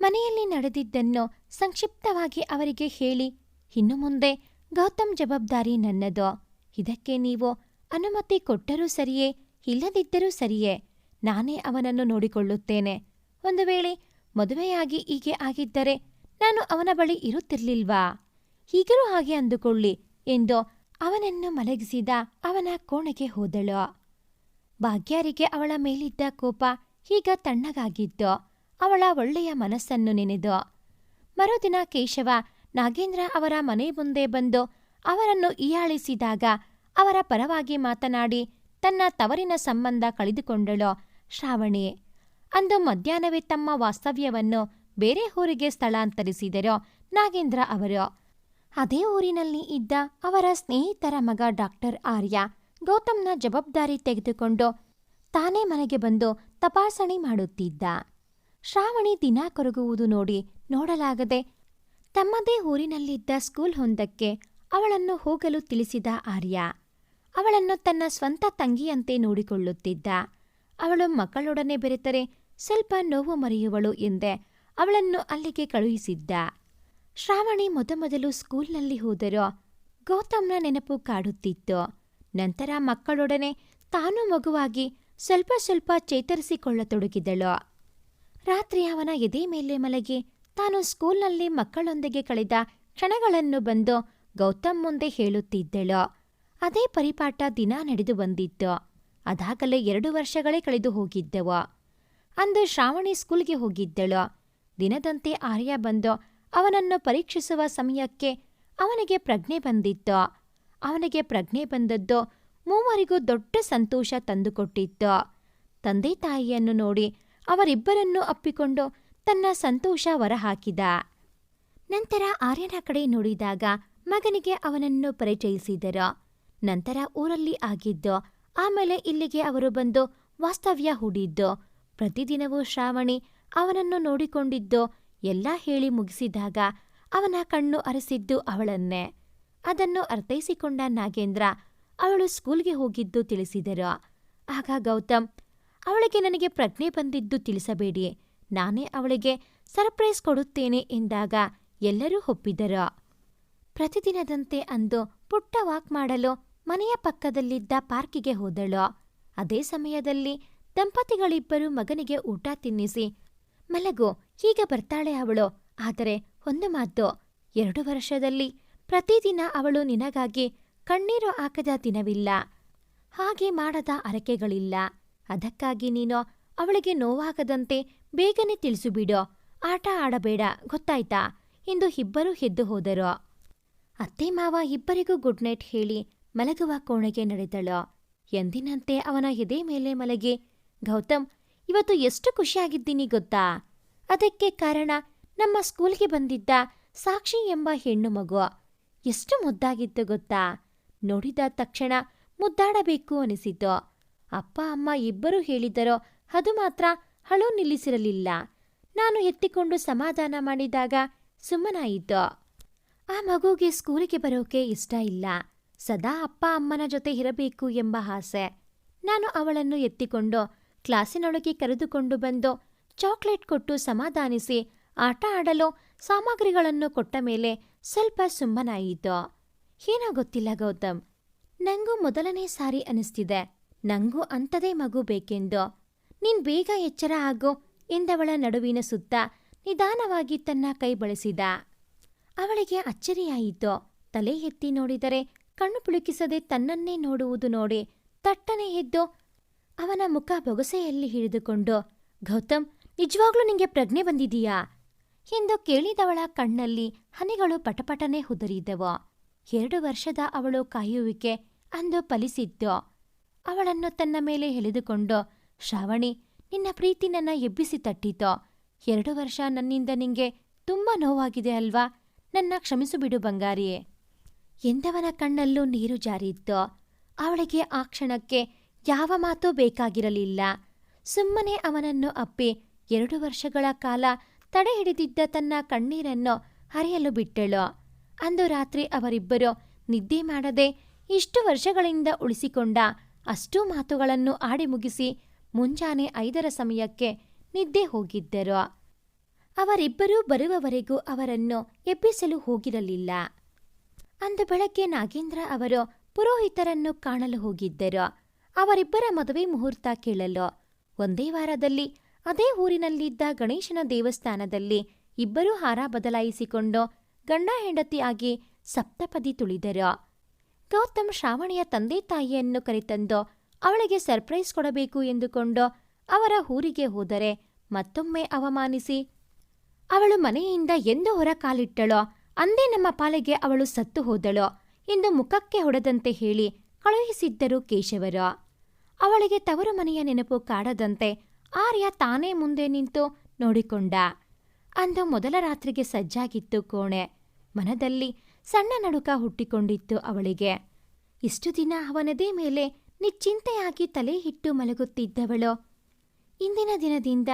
ಮನೆಯಲ್ಲಿ ನಡೆದಿದ್ದನ್ನು ಸಂಕ್ಷಿಪ್ತವಾಗಿ ಅವರಿಗೆ ಹೇಳಿ, ಇನ್ನು ಮುಂದೆ ಗೌತಮ್ ಜವಾಬ್ದಾರಿ ನನ್ನದು. ಇದಕ್ಕೆ ನೀವು ಅನುಮತಿ ಕೊಟ್ಟರೂ ಸರಿಯೇ, ಇಲ್ಲದಿದ್ದರೂ ಸರಿಯೇ. ನಾನೇ ಅವನನ್ನು ನೋಡಿಕೊಳ್ಳುತ್ತೇನೆ. ಒಂದು ವೇಳೆ ಮದುವೆಯಾಗಿ ಹೀಗೆ ಆಗಿದ್ದರೆ ನಾನು ಅವನ ಬಳಿ ಇರುತ್ತಿರ್ಲಿಲ್ವಾ? ಈಗಲೂ ಹಾಗೆ ಅಂದುಕೊಳ್ಳಿ ಎಂದು ಅವನನ್ನು ಮಲಗಿಸಿದ ಅವನ ಕೋಣೆಗೆ ಹೋದಳು. ಭಾಗ್ಯಾರಿಗೆ ಅವಳ ಮೇಲಿದ್ದ ಕೋಪ ಈಗ ತಣ್ಣಗಾಗಿದ್ದು ಅವಳ ಒಳ್ಳೆಯ ಮನಸ್ಸನ್ನು ನೆನೆದು. ಮರುದಿನ ಕೇಶವ ನಾಗೇಂದ್ರ ಅವರ ಮನೆ ಮುಂದೆ ಬಂದು ಅವರನ್ನು ಹೀಯಾಳಿಸಿದಾಗ ಅವರ ಪರವಾಗಿ ಮಾತನಾಡಿ ತನ್ನ ತವರಿನ ಸಂಬಂಧ ಕಳೆದುಕೊಂಡಳು. ಶ್ರಾವಣಿ. ಅಂದು ಮಧ್ಯಾಹ್ನವೇ ತಮ್ಮ ವಾಸ್ತವ್ಯವನ್ನು ಬೇರೆ ಊರಿಗೆ ಸ್ಥಳಾಂತರಿಸಿದರು ನಾಗೇಂದ್ರ ಅವರು. ಅದೇ ಊರಿನಲ್ಲಿ ಇದ್ದ ಅವರ ಸ್ನೇಹಿತರ ಮಗ ಡಾಕ್ಟರ್ ಆರ್ಯ ಗೌತಮ್ನ ಜವಾಬ್ದಾರಿ ತೆಗೆದುಕೊಂಡು ತಾನೇ ಮನೆಗೆ ಬಂದು ತಪಾಸಣೆ ಮಾಡುತ್ತಿದ್ದ. ಶ್ರಾವಣಿ ದಿನ ಕೊರಗುವುದು ನೋಡಿ ನೋಡಲಾಗದೆ ತಮ್ಮದೇ ಊರಿನಲ್ಲಿದ್ದ ಸ್ಕೂಲ್ ಹೊಂದಕ್ಕೆ ಅವಳನ್ನು ಹೋಗಲು ತಿಳಿಸಿದ ಆರ್ಯ. ಅವಳನ್ನು ತನ್ನ ಸ್ವಂತ ತಂಗಿಯಂತೆ ನೋಡಿಕೊಳ್ಳುತ್ತಿದ್ದ. ಅವಳು ಮಕ್ಕಳೊಡನೆ ಬೆರೆತರೆ ಸ್ವಲ್ಪ ನೋವು ಮರೆಯುವಳು ಎಂದೆ ಅವಳನ್ನು ಅಲ್ಲಿಗೆ ಕಳುಹಿಸಿದ್ದ. ಶ್ರಾವಣಿ ಮೊದಮೊದಲು ಸ್ಕೂಲ್ನಲ್ಲಿ ಹೋದರೂ ಗೌತಮ್ನ ನೆನಪು ಕಾಡುತ್ತಿತ್ತು. ನಂತರ ಮಕ್ಕಳೊಡನೆ ತಾನೂ ಮಗುವಾಗಿ ಸ್ವಲ್ಪ ಸ್ವಲ್ಪ ಚೇತರಿಸಿಕೊಳ್ಳತೊಡಗಿದಳು. ರಾತ್ರಿ ಅವನ ಎದೆ ಮೇಲೆ ಮಲಗಿ ತಾನು ಸ್ಕೂಲ್ನಲ್ಲಿ ಮಕ್ಕಳೊಂದಿಗೆ ಕಳೆದ ಕ್ಷಣಗಳನ್ನು ಬಂದು ಗೌತಮ್ ಮುಂದೆ ಹೇಳುತ್ತಿದ್ದಳು. ಅದೇ ಪರಿಪಾಠ ದಿನ ನಡೆದು ಬಂದಿತ್ತು. ಅದಾಗಲೇ ಎರಡು ವರ್ಷಗಳೇ ಕಳೆದು ಹೋಗಿದ್ದೆವು. ಅಂದು ಶ್ರಾವಣಿ ಸ್ಕೂಲ್ಗೆ ಹೋಗಿದ್ದಳು. ದಿನದಂತೆ ಆರ್ಯ ಬಂದು ಅವನನ್ನು ಪರೀಕ್ಷಿಸುವ ಸಮಯಕ್ಕೆ ಅವನಿಗೆ ಪ್ರಜ್ಞೆ ಬಂದಿತ್ತು. ಅವನಿಗೆ ಪ್ರಜ್ಞೆ ಬಂದದ್ದು ಮೂವರಿಗೂ ದೊಡ್ಡ ಸಂತೋಷ ತಂದುಕೊಟ್ಟಿತ್ತು. ತಂದೆ ತಾಯಿಯನ್ನು ನೋಡಿ ಅವರಿಬ್ಬರನ್ನು ಅಪ್ಪಿಕೊಂಡು ತನ್ನ ಸಂತೋಷ ಹೊರಹಾಕಿದ. ನಂತರ ಆರ್ಯನ ಕಡೆ ನೋಡಿದಾಗ ಮಗನಿಗೆ ಅವನನ್ನು ಪರಿಚಯಿಸಿದರು. ನಂತರ ಊರಲ್ಲಿ ಆಗಿದ್ದು ಆಮೇಲೆ ಇಲ್ಲಿಗೆ ಅವರು ಬಂದು ವಾಸ್ತವ್ಯ ಹೂಡಿದ್ದು. ಪ್ರತಿದಿನವೂ ಶ್ರಾವಣಿ ಅವನನ್ನು ನೋಡಿಕೊಂಡಿದ್ದು ಎಲ್ಲ ಹೇಳಿ ಮುಗಿಸಿದಾಗ ಅವನ ಕಣ್ಣು ಅರಸಿದ್ದು ಅವಳನ್ನೇ. ಅದನ್ನು ಅರ್ಥೈಸಿಕೊಂಡ ನಾಗೇಂದ್ರ ಅವಳು ಸ್ಕೂಲ್ಗೆ ಹೋಗಿದ್ದು ತಿಳಿಸಿದರು. ಆಗ ಗೌತಮ್, ಅವಳಿಗೆ ನನಗೆ ಪ್ರಜ್ಞೆ ಬಂದಿದ್ದು ತಿಳಿಸಬೇಡಿ. ನಾನೇ ಅವಳಿಗೆ ಸರ್ಪ್ರೈಸ್ ಕೊಡುತ್ತೇನೆ ಎಂದಾಗ ಎಲ್ಲರೂ ಒಪ್ಪಿದರು. ಪ್ರತಿದಿನದಂತೆ ಅಂದು ಪುಟ್ಟ ವಾಕ್ ಮಾಡಲು ಮನೆಯ ಪಕ್ಕದಲ್ಲಿದ್ದ ಪಾರ್ಕಿಗೆ ಹೋದಳು. ಅದೇ ಸಮಯದಲ್ಲಿ ದಂಪತಿಗಳಿಬ್ಬರು ಮಗನಿಗೆ ಊಟ ತಿನ್ನಿಸಿ, ಮಲಗು ಈಗ ಬರ್ತಾಳೆ ಅವಳು. ಆದರೆ ಒಂದು ಮಾತು, ಎರಡು ವರ್ಷದಲ್ಲಿ ಪ್ರತಿದಿನ ಅವಳು ನಿನಗಾಗಿ ಕಣ್ಣೀರು ಹಾಕದ ದಿನವಿಲ್ಲ. ಹಾಗೆ ಮಾಡದ ಅರಕೆಗಳಿಲ್ಲ. ಅದಕ್ಕಾಗಿ ನೀನು ಅವಳಿಗೆ ನೋವಾಗದಂತೆ ಬೇಗನೆ ತಿಳಿಸುಬಿಡು. ಆಟ ಆಡಬೇಡ, ಗೊತ್ತಾಯ್ತಾ? ಎಂದು ಇಬ್ಬರೂ ಎದ್ದು ಹೋದರು. ಅತ್ತೆ ಮಾವ ಇಬ್ಬರಿಗೂ ಗುಡ್ ನೈಟ್ ಹೇಳಿ ಮಲಗುವ ಕೋಣೆಗೆ ನಡೆದಳು. ಎಂದಿನಂತೆ ಅವನ ಎದೆ ಮೇಲೆ ಮಲಗಿ, ಗೌತಮ್, ಇವತ್ತು ಎಷ್ಟು ಖುಷಿಯಾಗಿದ್ದೀನಿ ಗೊತ್ತಾ? ಅದಕ್ಕೆ ಕಾರಣ ನಮ್ಮ ಸ್ಕೂಲ್ಗೆ ಬಂದಿದ್ದ ಸಾಕ್ಷಿ ಎಂಬ ಹೆಣ್ಣು ಮಗು. ಎಷ್ಟು ಮುದ್ದಾಗಿತ್ತು ಗೊತ್ತಾ? ನೋಡಿದ ತಕ್ಷಣ ಮುದ್ದಾಡಬೇಕು ಅನಿಸಿತು. ಅಪ್ಪ, ಅಮ್ಮ ಇಬ್ಬರೂ ಹೇಳಿದರೋ ಅದು ಮಾತ್ರ ಹಳು ನಿಲ್ಲಿಸಿರಲಿಲ್ಲ. ನಾನು ಎತ್ತಿಕೊಂಡು ಸಮಾಧಾನ ಮಾಡಿದಾಗ ಸುಮ್ಮನಾಯಿತು. ಆ ಮಗುಗೆ ಸ್ಕೂಲಿಗೆ ಬರೋಕೆ ಇಷ್ಟ ಇಲ್ಲ. ಸದಾ ಅಪ್ಪ ಅಮ್ಮನ ಜೊತೆ ಇರಬೇಕು ಎಂಬ ಆಸೆ. ನಾನು ಅವಳನ್ನು ಎತ್ತಿಕೊಂಡು ಕ್ಲಾಸಿನೊಳಗೆ ಕರೆದುಕೊಂಡು ಬಂದು ಚಾಕ್ಲೇಟ್ ಕೊಟ್ಟು ಸಮಾಧಾನಿಸಿ ಆಟ ಆಡಲು ಸಾಮಗ್ರಿಗಳನ್ನು ಕೊಟ್ಟ ಮೇಲೆ ಸ್ವಲ್ಪ ಸುಮ್ಮನಾಯಿತು. ಏನೋ ಗೊತ್ತಿಲ್ಲ ಗೌತಮ್. ನಂಗೂ ಮೊದಲನೇ ಸಾರಿ ಅನಿಸ್ತಿದೆ. ನಂಗೂ ಅಂಥದೇ ಮಗು ಬೇಕೆಂದು. ನೀನ್ ಬೇಗ ಎಚ್ಚರ ಆಗು ಎಂದವಳ ನಡುವಿನ ಸುತ್ತ ನಿಧಾನವಾಗಿ ತನ್ನ ಕೈ ಬಳಸಿದ. ಅವಳಿಗೆ ಅಚ್ಚರಿಯಾಯಿತು. ತಲೆ ಎತ್ತಿ ನೋಡಿದರೆ ಕಣ್ಣು ಪುಳುಕಿಸದೆ ತನ್ನನ್ನೇ ನೋಡುವುದು ನೋಡಿ ತಟ್ಟನೆ ಎದ್ದು ಅವನ ಮುಖ ಬೊಗಸೆಯಲ್ಲಿ ಹಿಡಿದುಕೊಂಡು, ಗೌತಮ್, ನಿಜವಾಗ್ಲೂ ನಿಂಗೆ ಪ್ರಜ್ಞೆ ಬಂದಿದೀಯಾ? ಎಂದು ಕೇಳಿದವಳ ಕಣ್ಣಲ್ಲಿ ಹನಿಗಳು ಪಟಪಟನೆ ಹುದುರಿದ್ದವು ಎರಡು ವರ್ಷದ ಅವಳು ಕಾಯುವಿಕೆ ಅಂದು ಫಲಿಸಿದ್ದು ಅವಳನ್ನು ತನ್ನ ಮೇಲೆ ಎಳೆದುಕೊಂಡು, ಶ್ರಾವಣಿ, ನಿನ್ನ ಪ್ರೀತಿ ನನ್ನ ಎಬ್ಬಿಸಿ ತಟ್ಟಿತೋ. ಎರಡು ವರ್ಷ ನನ್ನಿಂದ ನಿಂಗೆ ತುಂಬ ನೋವಾಗಿದೆ ಅಲ್ವಾ? ನನ್ನ ಕ್ಷಮಿಸು ಬಿಡು ಬಂಗಾರಿಯೇ. ಎಂದವನ ಕಣ್ಣಲ್ಲೂ ನೀರು ಜಾರಿತ್ತು ಅವಳಿಗೆ ಆ ಕ್ಷಣಕ್ಕೆ ಯಾವ ಮಾತೂ ಬೇಕಾಗಿರಲಿಲ್ಲ. ಸುಮ್ಮನೆ ಅವನನ್ನು ಅಪ್ಪಿ ಎರಡು ವರ್ಷಗಳ ಕಾಲ ತಡೆ ಹಿಡಿದಿದ್ದ ತನ್ನ ಕಣ್ಣೀರನ್ನು ಹರಿಯಲು ಬಿಟ್ಟಳು. ಅಂದು ರಾತ್ರಿ ಅವರಿಬ್ಬರು ನಿದ್ದೆ ಮಾಡದೆ ಇಷ್ಟು ವರ್ಷಗಳಿಂದ ಉಳಿಸಿಕೊಂಡ ಅಷ್ಟೂ ಮಾತುಗಳನ್ನು ಆಡಿ ಮುಗಿಸಿ ಮುಂಜಾನೆ ಐದರ ಸಮಯಕ್ಕೆ ನಿದ್ದೆ ಹೋಗಿದ್ದರು. ಅವರಿಬ್ಬರೂ ಬರುವವರೆಗೂ ಅವರನ್ನು ಎಬ್ಬಿಸಲು ಹೋಗಿರಲಿಲ್ಲ. ಅಂದು ಬೆಳಗ್ಗೆ ನಾಗೇಂದ್ರ ಅವರು ಪುರೋಹಿತರನ್ನು ಕಾಣಲು ಹೋಗಿದ್ದರು. ಅವರಿಬ್ಬರ ಮದುವೆ ಮುಹೂರ್ತ ಕೇಳಲು. ಒಂದೇ ವಾರದಲ್ಲಿ ಅದೇ ಊರಿನಲ್ಲಿದ್ದ ಗಣೇಶನ ದೇವಸ್ಥಾನದಲ್ಲಿ ಇಬ್ಬರೂ ಹಾರ ಬದಲಾಯಿಸಿಕೊಂಡು ಗಂಡ ಆಗಿ ಸಪ್ತಪದಿ ತುಳಿದರು. ಗೌತಮ್ ಶ್ರಾವಣಿಯ ತಂದೆ ತಾಯಿಯನ್ನು ಕರೆತಂದು ಅವಳಿಗೆ ಸರ್ಪ್ರೈಸ್ ಕೊಡಬೇಕು ಎಂದುಕೊಂಡು ಅವರ ಊರಿಗೆ ಹೋದರೆ ಮತ್ತೊಮ್ಮೆ ಅವಮಾನಿಸಿ ಅವಳು ಮನೆಯಿಂದ ಎಂದು ಹೊರ ಕಾಲಿಟ್ಟಳೋ. ಅಂದೇ ನಮ್ಮ ಪಾಲಿಗೆ ಅವಳು ಸತ್ತು ಹೋದಳು. ಎಂದು ಮುಖಕ್ಕೆ ಹೊಡೆದಂತೆ ಹೇಳಿ ಕಳುಹಿಸಿದ್ದರು ಕೇಶವರು. ಅವಳಿಗೆ ತವರು ಮನೆಯ ನೆನಪು ಕಾಡದಂತೆ ಆರ್ಯ ತಾನೇ ಮುಂದೆ ನಿಂತು ನೋಡಿಕೊಂಡ. ಅಂದು ಮೊದಲ ರಾತ್ರಿಗೆ ಸಜ್ಜಾಗಿತ್ತು ಕೋಣೆ. ಮನದಲ್ಲಿ ಸಣ್ಣ ನಡುಕ ಹುಟ್ಟಿಕೊಂಡಿತ್ತು ಅವಳಿಗೆ. ಇಷ್ಟು ದಿನ ಅವನದೇ ಮೇಲೆ ನಿಶ್ಚಿಂತೆಯಾಗಿ ತಲೆ ಹಿಟ್ಟು ಮಲಗುತ್ತಿದ್ದವಳು. ಇಂದಿನ ದಿನದಿಂದ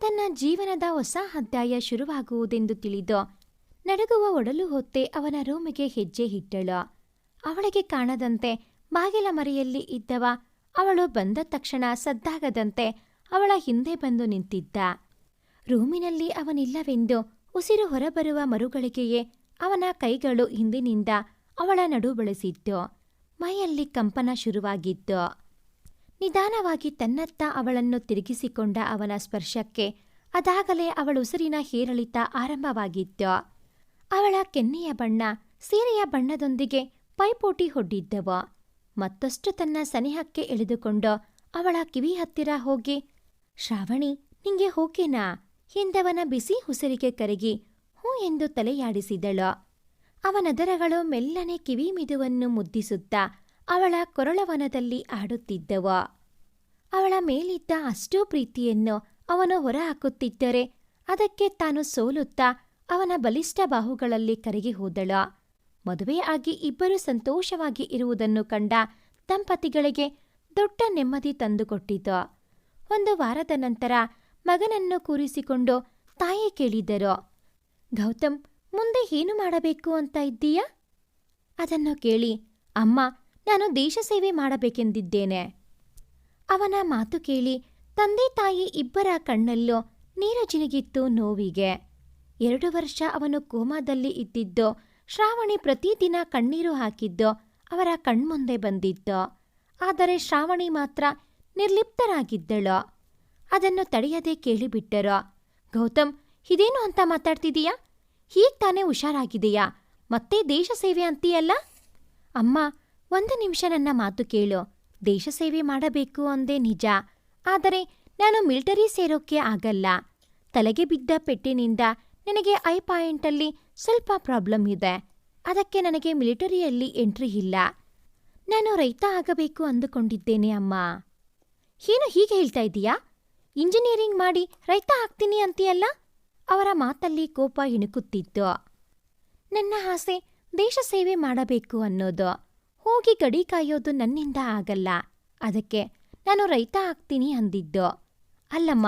ತನ್ನ ಜೀವನದ ಹೊಸ ಅಧ್ಯಾಯ ಶುರುವಾಗುವುದೆಂದು ತಿಳಿದು ನಡುಗುವ ಒಡಲು ಹೊತ್ತೆ ಅವನ ರೂಮಿಗೆ ಹೆಜ್ಜೆ ಇಟ್ಟಳು. ಅವಳಿಗೆ ಕಾಣದಂತೆ ಬಾಗಿಲ ಮರೆಯಲ್ಲಿ ಇದ್ದವ, ಅವಳು ಬಂದ ತಕ್ಷಣ ಸದ್ದಾಗದಂತೆ ಅವಳ ಹಿಂದೆ ಬಂದು ನಿಂತಿದ್ದ. ರೂಮಿನಲ್ಲಿ ಅವನಿಲ್ಲವೆಂದು ಉಸಿರು ಹೊರಬರುವ ಮರುಗಳಿಗೆಯೇ ಅವನ ಕೈಗಳು ಹಿಂದಿನಿಂದ ಅವಳ ನಡು ಬಳಸಿತ್ತು. ಮೈಯಲ್ಲಿ ಕಂಪನ ಶುರುವಾಗಿದ್ದು ನಿಧಾನವಾಗಿ ತನ್ನತ್ತ ಅವಳನ್ನು ತಿರುಗಿಸಿಕೊಂಡ ಅವನ ಸ್ಪರ್ಶಕ್ಕೆ ಅದಾಗಲೇ ಅವಳುಸಿರಿನ ಹೇರಳಿತ ಆರಂಭವಾಗಿತ್ತು. ಅವಳ ಕೆನ್ನೆಯ ಬಣ್ಣ ಸೀರೆಯ ಬಣ್ಣದೊಂದಿಗೆ ಪೈಪೋಟಿ ಹೊಡ್ಡಿದ್ದವ. ಮತ್ತಷ್ಟು ತನ್ನ ಸನಿಹಕ್ಕೆ ಎಳೆದುಕೊಂಡು ಅವಳ ಕಿವಿ ಹತ್ತಿರ ಹೋಗಿ, ಶ್ರಾವಣಿ, ನಿಂಗೆ ಹೋಕೆನಾ? ಎಂದವನ ಬಿಸಿ ಉಸಿರಿಗೆ ಕರಗಿ ಹೂ ಎಂದು ತಲೆಯಾಡಿಸಿದಳು. ಅವನದರಗಳು ಮೆಲ್ಲನೆ ಕಿವಿ ಮಿದುವನ್ನು ಮುದ್ದಿಸುತ್ತಾ ಅವಳ ಕೊರಳವನದಲ್ಲಿ ಆಡುತ್ತಿದ್ದವ. ಅವಳ ಮೇಲಿದ್ದ ಅಷ್ಟೂ ಪ್ರೀತಿಯನ್ನು ಅವನು ಹೊರಹಾಕುತ್ತಿದ್ದರೆ ಅದಕ್ಕೆ ತಾನು ಸೋಲುತ್ತಾ ಅವನ ಬಲಿಷ್ಠ ಬಾಹುಗಳಲ್ಲಿ ಕರಗಿ ಹೋದಳ. ಮದುವೆ ಆಗಿ ಇಬ್ಬರು ಸಂತೋಷವಾಗಿ ಇರುವುದನ್ನು ಕಂಡ ದಂಪತಿಗಳಿಗೆ ದೊಡ್ಡ ನೆಮ್ಮದಿ ತಂದುಕೊಟ್ಟಿತು. ಒಂದು ವಾರದ ನಂತರ ಮಗನನ್ನು ಕೂರಿಸಿಕೊಂಡು ತಾಯಿ ಕೇಳಿದರು ಗೌತಮ್, ಮುಂದೆ ಏನು ಮಾಡಬೇಕು ಅಂತ ಇದ್ದೀಯಾ? ಅದನ್ನು ಕೇಳಿ, ಅಮ್ಮ, ನಾನು ದೇಶ ಸೇವೆ ಮಾಡಬೇಕೆಂದಿದ್ದೇನೆ. ಅವನ ಮಾತು ಕೇಳಿ ತಂದೆ ತಾಯಿ ಇಬ್ಬರ ಕಣ್ಣಲ್ಲೂ ನೀರ ಜಿನುಗಿತ್ತು ನೋವಿಗೆ. ಎರಡು ವರ್ಷ ಅವನು ಕೋಮಾದಲ್ಲಿ ಇದ್ದಿದ್ದು, ಶ್ರಾವಣಿ ಪ್ರತಿದಿನ ಕಣ್ಣೀರು ಹಾಕಿದ್ದು, ಅವರ ಕಣ್ಮುಂದೆ ಬಂದಿದ್ದೋ ಆದರೆ ಶ್ರಾವಣಿ ಮಾತ್ರ ನಿರ್ಲಿಪ್ತರಾಗಿದ್ದಳು. ಅದನ್ನು ತಡೆಯದೆ ಕೇಳಿಬಿಟ್ಟರು. ಗೌತಮ್, ಇದೇನು ಅಂತ ಮಾತಾಡ್ತಿದೀಯಾ? ಹೀಗ್ ತಾನೇ ಹುಷಾರಾಗಿದೆಯಾ? ಮತ್ತೆ ದೇಶ ಸೇವೆ ಅಂತೀಯಲ್ಲ? ಅಮ್ಮ, ಒಂದು ನಿಮಿಷ ನನ್ನ ಮಾತು ಕೇಳು. ದೇಶ ಸೇವೆ ಮಾಡಬೇಕು ಅಂದೇ ನಿಜ. ಆದರೆ ನಾನು ಮಿಲಿಟರಿ ಸೇರೋಕೆ ಆಗಲ್ಲ. ತಲೆಗೆ ಬಿದ್ದ ಪೆಟ್ಟಿನಿಂದ ನನಗೆ ಐ ಪಾಯಿಂಟಲ್ಲಿ ಸ್ವಲ್ಪ ಪ್ರಾಬ್ಲಮ್ ಇದೆ. ಅದಕ್ಕೆ ನನಗೆ ಮಿಲಿಟರಿಯಲ್ಲಿ ಎಂಟ್ರಿ ಇಲ್ಲ. ನಾನು ರೈತ ಆಗಬೇಕು ಅಂದುಕೊಂಡಿದ್ದೇನೆ ಅಮ್ಮ. ಏನು ಹೀಗೆ ಹೇಳ್ತಾ ಇದ್ದೀಯಾ? ಇಂಜಿನಿಯರಿಂಗ್ ಮಾಡಿ ರೈತ ಆಗ್ತೀನಿ ಅಂತೀಯಲ್ಲ? ಅವರ ಮಾತಲ್ಲಿ ಕೋಪ ಇಣುಕುತ್ತಿತ್ತು. ನನ್ನ ಆಸೆ ದೇಶ ಸೇವೆ ಮಾಡಬೇಕು ಅನ್ನೋದು. ಹೋಗಿ ಗಡಿ ಕಾಯೋದು ನನ್ನಿಂದ ಆಗಲ್ಲ. ಅದಕ್ಕೆ ನಾನು ರೈತ ಆಗ್ತೀನಿ ಅಂದಿದ್ದು. ಅಲ್ಲಮ್ಮ,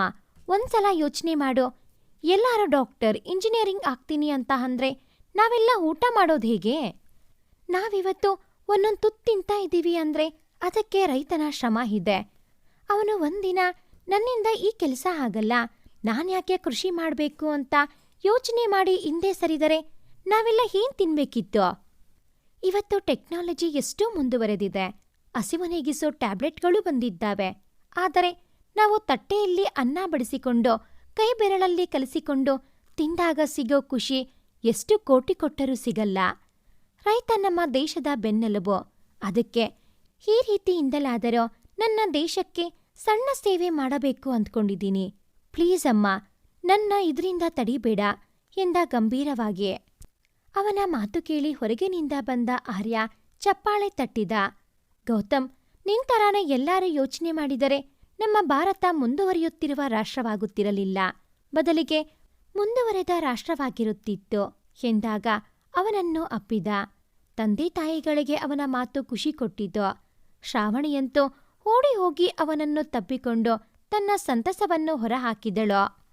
ಒಂದ್ಸಲ ಯೋಚನೆ ಮಾಡು. ಎಲ್ಲಾರು ಡಾಕ್ಟರ್, ಇಂಜಿನಿಯರಿಂಗ್ ಆಗ್ತೀನಿ ಅಂತ ಅಂದ್ರೆ ನಾವೆಲ್ಲ ಊಟ ಮಾಡೋದು ಹೇಗೆ? ನಾವಿವತ್ತು ಒಂದೊಂದು ತುತ್ತು ತಿಂತಾ ಇದ್ದೀವಿ ಅಂದ್ರೆ ಅದಕ್ಕೆ ರೈತನ ಶ್ರಮ ಇದೆ. ಅವನು ಒಂದಿನ ನನ್ನಿಂದ ಈ ಕೆಲಸ ಆಗಲ್ಲ ನಾನ್ಯಾಕೆ ಕೃಷಿ ಮಾಡಬೇಕು ಅಂತ ಯೋಚನೆ ಮಾಡಿ ಹಿಂದೆ ಸರಿದರೆ ನಾವೆಲ್ಲ ಏನು ತಿನ್ಬೇಕಿತ್ತು? ಇವತ್ತು ಟೆಕ್ನಾಲಜಿ ಎಷ್ಟೋ ಮುಂದುವರೆದಿದೆ. ಹಸಿವನೇಗಿಸೋ ಟ್ಯಾಬ್ಲೆಟ್ಗಳು ಬಂದಿದ್ದಾವೆ. ಆದರೆ ನಾವು ತಟ್ಟೆಯಲ್ಲಿ ಅನ್ನ ಬಡಿಸಿಕೊಂಡು ಕೈ ಬೆರಳಲ್ಲಿ ಕಲಿಸಿಕೊಂಡು ತಿಂದಾಗ ಸಿಗೋ ಖುಷಿ ಎಷ್ಟು ಕೋಟಿ ಕೊಟ್ಟರೂ ಸಿಗಲ್ಲ. ರೈತ ನಮ್ಮ ದೇಶದ ಬೆನ್ನೆಲುಬು. ಅದಕ್ಕೆ ಈ ರೀತಿಯಿಂದಲಾದರೂ ನನ್ನ ದೇಶಕ್ಕೆ ಸಣ್ಣ ಸೇವೆ ಮಾಡಬೇಕು ಅಂದ್ಕೊಂಡಿದ್ದೀನಿ. ಪ್ಲೀಸ್ ಅಮ್ಮ, ನನ್ನ ಇದರಿಂದ ತಡಿಬೇಡ ಎಂದ ಗಂಭೀರವಾಗಿ ಅವನ ಮಾತು ಕೇಳಿ ಹೊರಗಿನಿಂದ ಬಂದ ಆರ್ಯ ಚಪ್ಪಾಳೆ ತಟ್ಟಿದ. ಗೌತಮ್ ನಿನ್ ತರಾನೇ ಎಲ್ಲರೂ ಯೋಚನೆ ಮಾಡಿದರೆ ನಮ್ಮ ಭಾರತ ಮುಂದುವರಿಯುತ್ತಿರುವ ರಾಷ್ಟ್ರವಾಗುತ್ತಿರಲಿಲ್ಲ. ಬದಲಿಗೆ ಮುಂದುವರೆದ ರಾಷ್ಟ್ರವಾಗಿರುತ್ತಿತ್ತು. ಎಂದಾಗ ಅವನನ್ನು ಅಪ್ಪಿದ. ತಂದೆ ತಾಯಿಗಳಿಗೆ ಅವನ ಮಾತು ಖುಷಿ ಕೊಟ್ಟಿತು. ಶ್ರಾವಣಿಯಂತೂ ಓಡಿ ಹೋಗಿ ಅವನನ್ನು ತಬ್ಬಿಕೊಂಡು ತನ್ನ ಸಂತಸವನ್ನು ಹೊರಹಾಕಿದಳು.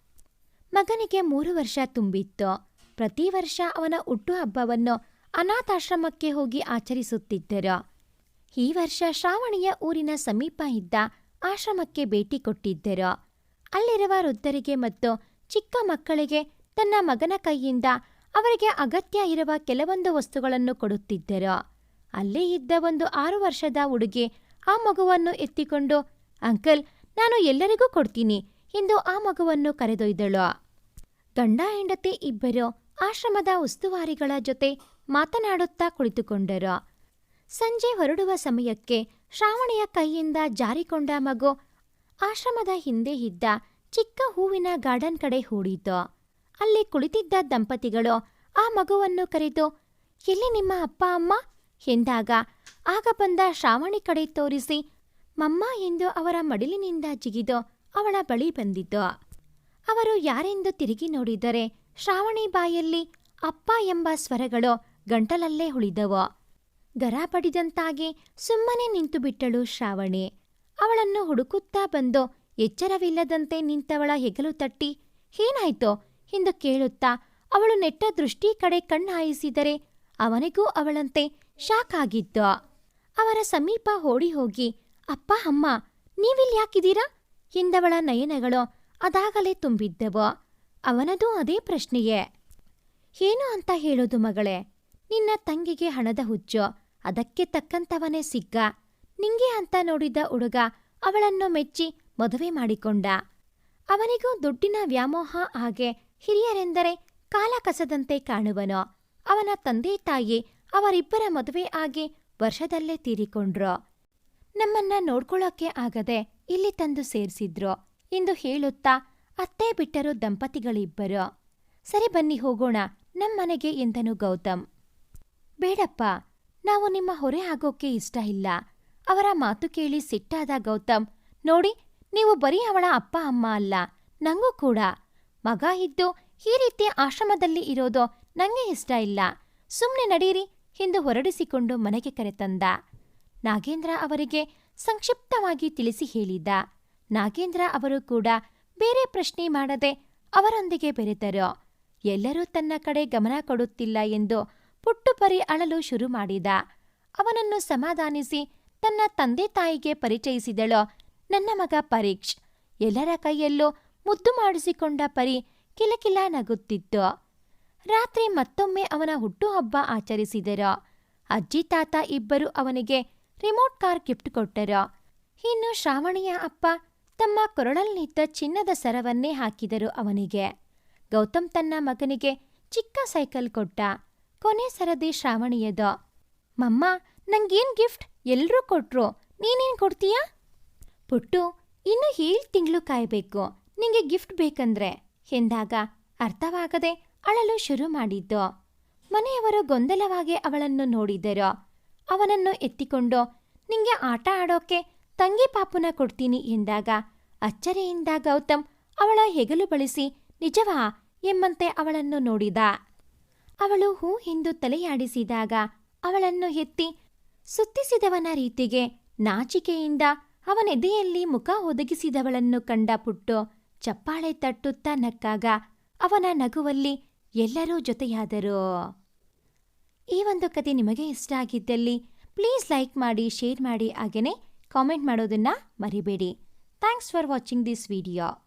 ಮಗನಿಗೆ ಮೂರು ವರ್ಷ ತುಂಬಿತ್ತು. ಪ್ರತಿ ವರ್ಷ ಅವನ ಹುಟ್ಟುಹಬ್ಬವನ್ನು ಅನಾಥಾಶ್ರಮಕ್ಕೆ ಹೋಗಿ ಆಚರಿಸುತ್ತಿದ್ದರು. ಈ ವರ್ಷ ಶ್ರಾವಣಿಯ ಊರಿನ ಸಮೀಪ ಇದ್ದ ಆಶ್ರಮಕ್ಕೆ ಭೇಟಿ ಕೊಟ್ಟಿದ್ದರು. ಅಲ್ಲಿರುವ ವೃದ್ಧರಿಗೆ ಮತ್ತು ಚಿಕ್ಕ ಮಕ್ಕಳಿಗೆ ತನ್ನ ಮಗನ ಕೈಯಿಂದ ಅವರಿಗೆ ಅಗತ್ಯ ಇರುವ ಕೆಲವೊಂದು ವಸ್ತುಗಳನ್ನು ಕೊಡುತ್ತಿದ್ದರು. ಅಲ್ಲೇ ಇದ್ದ ಒಂದು ಆರು ವರ್ಷದ ಹುಡುಗಿ ಆ ಮಗುವನ್ನು ಎತ್ತಿಕೊಂಡು, ಅಂಕಲ್, ನಾನು ಎಲ್ಲರಿಗೂ ಕೊಡ್ತೀನಿ ಎಂದು ಆ ಮಗುವನ್ನು ಕರೆದೊಯ್ದಳು. ಗಂಡ, ಹೆಂಡತಿ ಇಬ್ಬರು ಆಶ್ರಮದ ಉಸ್ತುವಾರಿಗಳ ಜೊತೆ ಮಾತನಾಡುತ್ತಾ ಕುಳಿತುಕೊಂಡರು. ಸಂಜೆ ಹೊರಡುವ ಸಮಯಕ್ಕೆ ಶ್ರಾವಣಿಯ ಕೈಯಿಂದ ಜಾರಿಕೊಂಡ ಮಗು ಆಶ್ರಮದ ಹಿಂದೆ ಇದ್ದ ಚಿಕ್ಕ ಹೂವಿನ ಗಾರ್ಡನ್ ಕಡೆ ಹೂಡಿತು. ಅಲ್ಲಿ ಕುಳಿತಿದ್ದ ದಂಪತಿಗಳು ಆ ಮಗುವನ್ನು ಕರೆದು, ಎಲ್ಲಿ ನಿಮ್ಮ ಅಪ್ಪ, ಅಮ್ಮ? ಎಂದಾಗ ಆಗ ಬಂದ ಶ್ರಾವಣಿ ಕಡೆ ತೋರಿಸಿ, ಮಮ್ಮ ಎಂದು ಅವರ ಮಡಿಲಿನಿಂದ ಜಿಗಿದು ಅವಳ ಬಳಿ ಬಂದಿತು. ಅವರು ಯಾರೆಂದು ತಿರುಗಿ ನೋಡಿದರೆ ಶ್ರಾವಣಿ ಬಾಯಲ್ಲಿ ಅಪ್ಪ ಎಂಬ ಸ್ವರಗಳು ಗಂಟಲಲ್ಲೇ ಉಳಿದವು. ಗರ ಬಡಿದಂತಾಗಿ ಸುಮ್ಮನೆ ನಿಂತು ಬಿಟ್ಟಳು ಶ್ರಾವಣಿ. ಅವಳನ್ನು ಹುಡುಕುತ್ತಾ ಬಂದು ಎಚ್ಚರವಿಲ್ಲದಂತೆ ನಿಂತವಳ ಹೆಗಲು ತಟ್ಟಿ, ಏನಾಯ್ತೋ? ಎಂದು ಕೇಳುತ್ತಾ ಅವಳು ನೆಟ್ಟ ದೃಷ್ಟಿ ಕಡೆ ಕಣ್ಣಾಯಿಸಿದರೆ ಅವನಿಗೂ ಅವಳಂತೆ ಶಾಕ್ ಆಗಿತ್ತು. ಅವರ ಸಮೀಪ ಓಡಿ ಹೋಗಿ, ಅಪ್ಪ, ಅಮ್ಮ ನೀವಿಲ್ಯಾಕಿದ್ದೀರಾ ಎಂದವಳ ನಯನಗಳು ಅದಾಗಲೇ ತುಂಬಿದ್ದವು. ಅವನದೂ ಅದೇ ಪ್ರಶ್ನೆಯೇ. ಏನು ಅಂತ ಹೇಳೋದು ಮಗಳೇ? ನಿನ್ನ ತಂಗಿಗೆ ಹಣದ ಹುಚ್ಚು. ಅದಕ್ಕೆ ತಕ್ಕಂತವನೇ ಸಿಕ್ಕ ನಿಂಗೆ ಅಂತ ನೋಡಿದ ಹುಡುಗ ಅವಳನ್ನು ಮೆಚ್ಚಿ ಮದುವೆ ಮಾಡಿಕೊಂಡ. ಅವನಿಗೂ ದುಡ್ಡಿನ ವ್ಯಾಮೋಹ ಹಾಗೆ ಹಿರಿಯರೆಂದರೆ ಕಾಲ ಕಸದಂತೆ ಕಾಣುವನು. ಅವನ ತಂದೆ ತಾಯಿ ಅವರಿಬ್ಬರ ಮದುವೆ ಆಗಿ ವರ್ಷದಲ್ಲೇ ತೀರಿಕೊಂಡ್ರು. ನಮ್ಮನ್ನ ನೋಡ್ಕೊಳ್ಳೋಕೆ ಆಗದೆ ಇಲ್ಲಿ ತಂದು ಸೇರಿಸಿದ್ರು. ಎಂದು ಹೇಳುತ್ತಾ ಅತ್ತೆ ಬಿಟ್ಟರು ದಂಪತಿಗಳಿಬ್ಬರು. ಸರಿ ಬನ್ನಿ ಹೋಗೋಣ, ನಮ್ಮನೆಗೆ ಎಂದನು ಗೌತಮ್. ಬೇಡಪ್ಪ ನಾವು ನಿಮ್ಮ ಹೊರೆ ಆಗೋಕೆ ಇಷ್ಟ ಇಲ್ಲ. ಅವರ ಮಾತು ಕೇಳಿ ಸಿಟ್ಟಾದ ಗೌತಮ್, ನೋಡಿ, ನೀವು ಬರೀ ಅವಳ ಅಪ್ಪ, ಅಮ್ಮ ಅಲ್ಲ, ನಂಗೂ ಕೂಡ. ಮಗ ಇದ್ದು ಈ ರೀತಿ ಆಶ್ರಮದಲ್ಲಿ ಇರೋದು ನಂಗೆ ಇಷ್ಟ ಇಲ್ಲ. ಸುಮ್ಮನೆ ನಡೀರಿ, ಎಂದು ಹೊರಡಿಸಿಕೊಂಡು ಮನೆಗೆ ಕರೆತಂದ. ನಾಗೇಂದ್ರ ಅವರಿಗೆ ಸಂಕ್ಷಿಪ್ತವಾಗಿ ತಿಳಿಸಿ ಹೇಳಿದ. ನಾಗೇಂದ್ರ ಅವರು ಕೂಡ ಬೇರೆ ಪ್ರಶ್ನೆ ಮಾಡದೆ ಅವರೊಂದಿಗೆ ಬೆರೆತರು. ಎಲ್ಲರೂ ತನ್ನ ಕಡೆ ಗಮನ ಕೊಡುತ್ತಿಲ್ಲ ಎಂದು ಪುಟ್ಟುಪರಿ ಅಳಲು ಶುರು ಮಾಡಿದ. ಅವನನ್ನು ಸಮಾಧಾನಿಸಿ ತನ್ನ ತಂದೆ ತಾಯಿಗೆ ಪರಿಚಯಿಸಿದಳು. ನನ್ನ ಮಗ ಪರೀಕ್ಷ್. ಎಲ್ಲರ ಕೈಯಲ್ಲೂ ಮುದ್ದು ಮಾಡಿಸಿಕೊಂಡ ಪರಿ ಕಿಲಕಿಲ ನಗುತ್ತಿತ್ತು. ರಾತ್ರಿ ಮತ್ತೊಮ್ಮೆ ಅವನ ಹುಟ್ಟುಹಬ್ಬ ಆಚರಿಸಿದರು. ಅಜ್ಜಿ ತಾತ ಇಬ್ಬರು ಅವನಿಗೆ ರಿಮೋಟ್ ಕಾರ್ ಗಿಫ್ಟ್ ಕೊಟ್ಟರು. ಇನ್ನು ಶ್ರಾವಣಿಯ ಅಪ್ಪ ತಮ್ಮ ಕೊರಳಲ್ಲಿದ್ದ ಚಿನ್ನದ ಸರವನ್ನೇ ಹಾಕಿದರು ಅವನಿಗೆ. ಗೌತಮ್ ತನ್ನ ಮಗನಿಗೆ ಚಿಕ್ಕ ಸೈಕಲ್ ಕೊಟ್ಟ. ಕೊನೆ ಸರದಿ ಶ್ರಾವಣಿಯದ, ಮಮ್ಮ, ನಂಗೇನ್ ಗಿಫ್ಟ್? ಎಲ್ರೂ ಕೊಟ್ರು. ನೀನೇನ್ ಕೊಡ್ತೀಯಾ? ಪುಟ್ಟು, ಇನ್ನು ಏಳು ತಿಂಗಳು ಕಾಯಬೇಕು. ನಿಂಗೆ ಗಿಫ್ಟ್ ಬೇಕಂದ್ರೆ. ಎಂದಾಗ ಅರ್ಥವಾಗದೆ ಅಳಲು ಶುರು ಮಾಡಿದ್ದು. ಮನೆಯವರು ಗೊಂದಲವಾಗಿ ಅವಳನ್ನು ನೋಡಿದರು. ಅವನನ್ನು ಎತ್ತಿಕೊಂಡು, ನಿಂಗೆ ಆಟ ಆಡೋಕೆ ತಂಗಿ ಪಾಪುನ ಕೊಡ್ತೀನಿ ಎಂದಾಗ ಅಚ್ಚರಿಯಿಂದ ಗೌತಮ್ ಅವಳ ಹೆಗಲು ಬಳಸಿ, ನಿಜವಾ? ಎಂಬಂತೆ ಅವಳನ್ನು ನೋಡಿದ. ಅವಳು ಹೂ ಎಂದು ತಲೆಯಾಡಿಸಿದಾಗ ಅವಳನ್ನು ಎತ್ತಿ ಸುತ್ತಿಸಿದವನ ರೀತಿಗೆ ನಾಚಿಕೆಯಿಂದ ಅವನೆದೆಯಲ್ಲಿ ಮುಖ ಒದಗಿಸಿದವಳನ್ನು ಕಂಡ ಪುಟ್ಟು ಚಪ್ಪಾಳೆ ತಟ್ಟುತ್ತಾ ನಕ್ಕಾಗ ಅವನ ನಗುವಲ್ಲಿ ಎಲ್ಲರೂ ಜೊತೆಯಾದರು. ಈ ಒಂದು ಕತೆ ನಿಮಗೆ ಇಷ್ಟ ಆಗಿದ್ದಲ್ಲಿ ಪ್ಲೀಸ್ ಲೈಕ್ ಮಾಡಿ, ಶೇರ್ ಮಾಡಿ ಹಾಗೆಯೇ ಕಾಮೆಂಟ್ ಮಾಡೋದನ್ನು ಮರಿಬೇಡಿ. Thanks for watching this video.